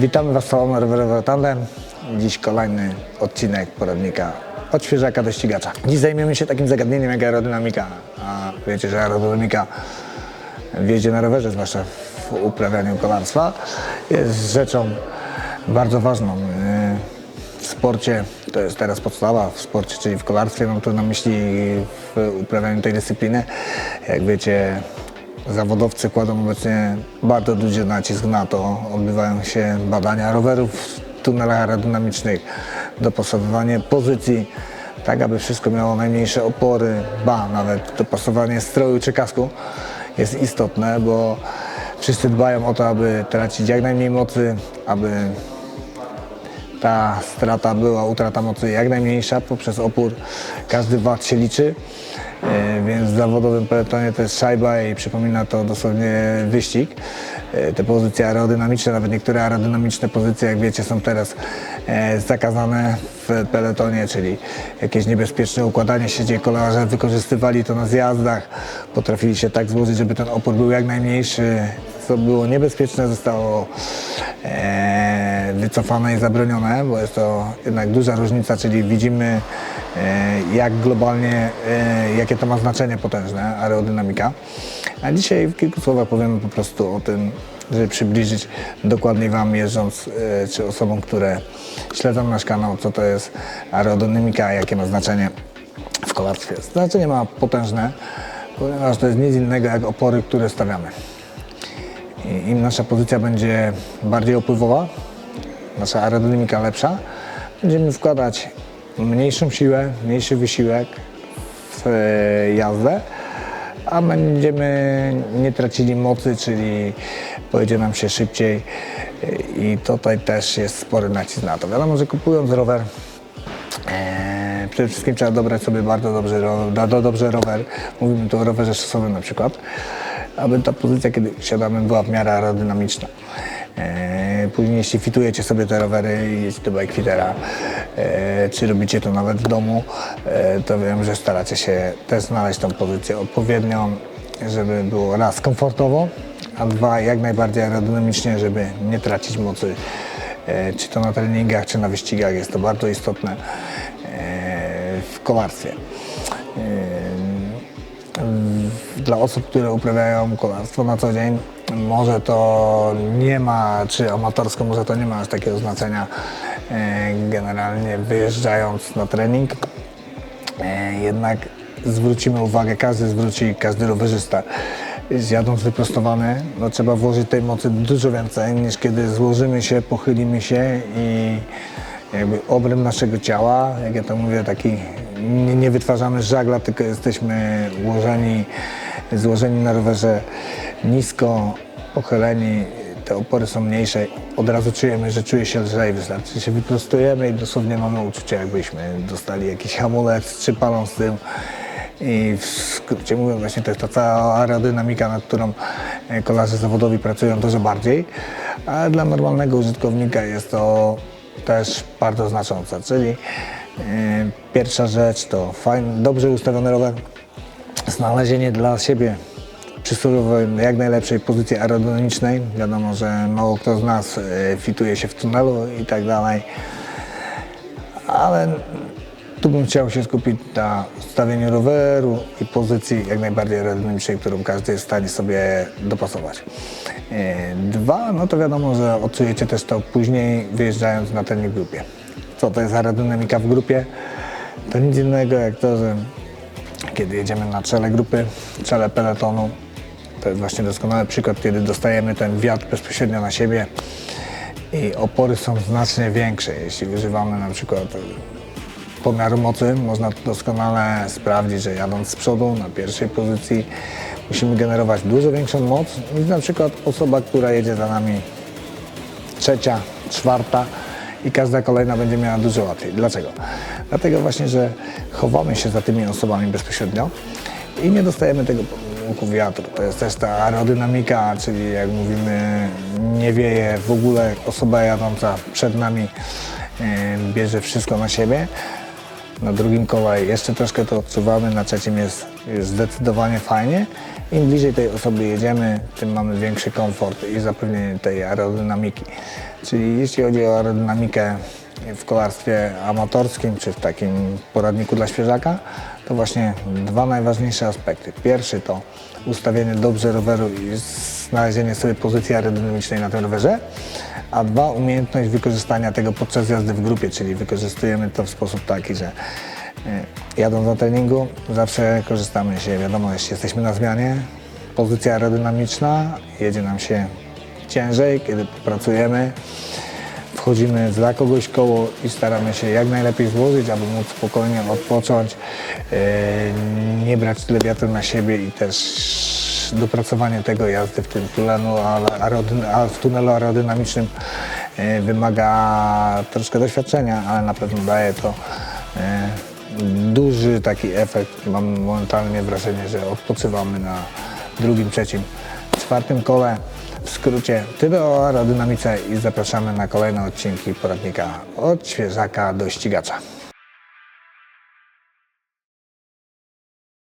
Witamy Was całą rowerowy tandem. Dziś kolejny odcinek poradnika od świeżaka do ścigacza. Dziś zajmiemy się takim zagadnieniem jak aerodynamika. A wiecie, że aerodynamika w jeździe na rowerze, zwłaszcza w uprawianiu kolarstwa, jest rzeczą bardzo ważną. Yy, W sporcie, to jest teraz podstawa w sporcie, czyli w kolarstwie, mam tu na myśli w uprawianiu tej dyscypliny. Jak wiecie, Zawodowcy kładą obecnie bardzo duży nacisk na to. Odbywają się badania rowerów w tunelach aerodynamicznych, dopasowywanie pozycji, tak aby wszystko miało najmniejsze opory, ba, nawet dopasowanie stroju czy kasku jest istotne, bo wszyscy dbają o to, aby tracić jak najmniej mocy, aby ta strata była, utrata mocy jak najmniejsza poprzez opór. Każdy wat się liczy, więc w zawodowym peletonie to jest szajba i przypomina to dosłownie wyścig. E, Te pozycje aerodynamiczne, nawet niektóre aerodynamiczne pozycje, jak wiecie, są teraz e, zakazane w peletonie, czyli jakieś niebezpieczne układanie się, kolarze wykorzystywali to na zjazdach, potrafili się tak złożyć, żeby ten opór był jak najmniejszy, co było niebezpieczne, zostało e, wycofane i zabronione, bo jest to jednak duża różnica, czyli widzimy e, jak globalnie, e, jakie to ma znaczenie potężne, aerodynamika. A dzisiaj w kilku słowach powiemy po prostu o tym, żeby przybliżyć dokładniej Wam jeżdżąc, e, czy osobom, które śledzą nasz kanał, co to jest aerodynamika, jakie ma znaczenie w kolarstwie. Znaczenie ma potężne, ponieważ to jest nic innego jak opory, które stawiamy. Im nasza pozycja będzie bardziej opływowa, nasza aerodynamika lepsza, będziemy wkładać mniejszą siłę, mniejszy wysiłek w e, jazdę, a będziemy nie tracili mocy, czyli pojedzie nam się szybciej E, i tutaj też jest spory nacisk na to. Wiadomo, że kupując rower, Eee, przede wszystkim trzeba dobrać sobie bardzo dobrze, do, dobrze rower. Mówimy tu o rowerze szosowym na przykład, aby ta pozycja, kiedy siadamy, była w miarę aerodynamiczna. Eee, później, jeśli fitujecie sobie te rowery i jeździcie do bikefittera, eee, czy robicie to nawet w domu, eee, to wiem, że staracie się też znaleźć tą pozycję odpowiednią, żeby było raz komfortowo, a dwa jak najbardziej aerodynamicznie, żeby nie tracić mocy E, czy to na treningach, czy na wyścigach. Jest to bardzo istotne e, w kolarstwie. Dla osób, które uprawiają kolarstwo na co dzień, może to nie ma, czy amatorsko, może to nie ma aż takiego znaczenia. E, Generalnie wyjeżdżając na trening, E, jednak zwrócimy uwagę, każdy zwróci, każdy rowerzysta, jadąc wyprostowany, no trzeba włożyć tej mocy dużo więcej niż kiedy złożymy się, pochylimy się i jakby obręb naszego ciała, jak ja to mówię, taki nie, nie wytwarzamy żagla, tylko jesteśmy ułożeni, złożeni na rowerze nisko, pochyleni, te opory są mniejsze, od razu czujemy, że czuje się lżej, wystarczy się wyprostujemy i dosłownie mamy uczucie, jakbyśmy dostali jakiś hamulec czy palą z tyłu. I w skrócie mówiąc, właśnie to jest ta cała aerodynamika, nad którą e, kolarze zawodowi pracują dużo bardziej, a dla normalnego użytkownika jest to też bardzo znaczące, czyli pierwsza rzecz to fajny, dobrze ustawiony rower, znalezienie dla siebie przysłowiowej jak najlepszej pozycji aerodynamicznej. Wiadomo, że mało kto z nas e, fituje się w tunelu i tak dalej, ale tu bym chciał się skupić na stawieniu roweru i pozycji jak najbardziej aerodynamicznej, którą każdy jest w stanie sobie dopasować. E, Dwa, no to wiadomo, że odczujecie też to później wyjeżdżając na trening grupie. Co to jest aerodynamika w grupie? To nic innego jak to, że kiedy jedziemy na czele grupy, czele peletonu. To jest właśnie doskonały przykład, kiedy dostajemy ten wiatr bezpośrednio na siebie i opory są znacznie większe. Jeśli używamy na przykład pomiaru mocy, można doskonale sprawdzić, że jadąc z przodu na pierwszej pozycji musimy generować dużo większą moc niż na przykład osoba, która jedzie za nami trzecia, czwarta i każda kolejna będzie miała dużo łatwiej. Dlaczego? Dlatego właśnie, że chowamy się za tymi osobami bezpośrednio i nie dostajemy tego łuku wiatru. To jest też ta aerodynamika, czyli jak mówimy, nie wieje w ogóle osoba jadąca przed nami e, bierze wszystko na siebie. Na drugim kole jeszcze troszkę to odczuwamy, na trzecim jest, jest zdecydowanie fajnie Im bliżej tej osoby jedziemy, tym mamy większy komfort i zapewnienie tej aerodynamiki. Czyli jeśli chodzi o aerodynamikę w kolarstwie amatorskim czy w takim poradniku dla świeżaka, to właśnie dwa najważniejsze aspekty. Pierwszy to ustawienie dobrze roweru i znalezienie sobie pozycji aerodynamicznej na tym rowerze, a dwa umiejętność wykorzystania tego podczas jazdy w grupie, czyli wykorzystujemy to w sposób taki, że e, jadąc na treningu zawsze korzystamy się, wiadomo, jeśli jesteśmy na zmianie, pozycja aerodynamiczna, jedzie nam się ciężej, kiedy pracujemy, wchodzimy za kogoś koło i staramy się jak najlepiej złożyć, aby móc spokojnie odpocząć, e, nie brać tyle wiatru na siebie i też dopracowanie tego jazdy w tym tunelu, w tunelu aerodynamicznym e, wymaga troszkę doświadczenia, ale na pewno daje to e, duży taki efekt. Mam momentalnie wrażenie, że odpoczywamy na drugim, trzecim, czwartym kole. Skrócie tyle o aerodynamice i zapraszamy na kolejne odcinki poradnika od świeżaka do ścigacza.